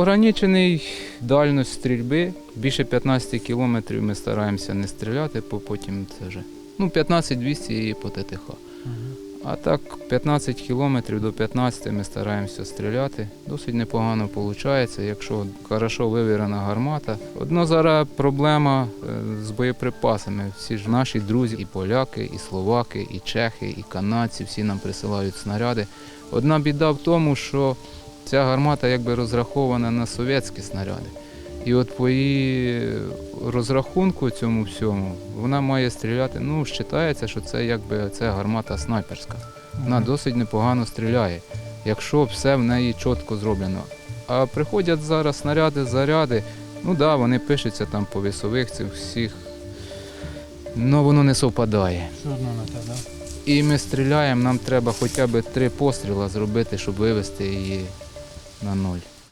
ограничений дальність стрільби. Більше 15 кілометрів ми стараємося не стріляти, бо потім це вже. Ну, 15-200 і по ТТХ. А так, 15 кілометрів до 15 ми стараємося стріляти. Досить непогано виходить, якщо хорошо вивірена гармата. Одно зараз проблема е, з боєприпасами. Всі ж наші друзі, і поляки, і словаки, і чехи, і канадці, всі нам присилають снаряди. Одна біда в тому, що ця гармата якби розрахована на совєтські снаряди. І от по її розрахунку цьому всьому вона має стріляти. Ну, вважається, що це якби це гармата снайперська. Вона досить непогано стріляє, якщо все в неї чітко зроблено. А приходять зараз снаряди, заряди, ну так, да, вони пишуться там по вісових цих всіх, але воно не совпадає. Все одно на те, да? І ми стріляємо, нам треба хоча б три постріла зробити, щоб вивести її на ноль.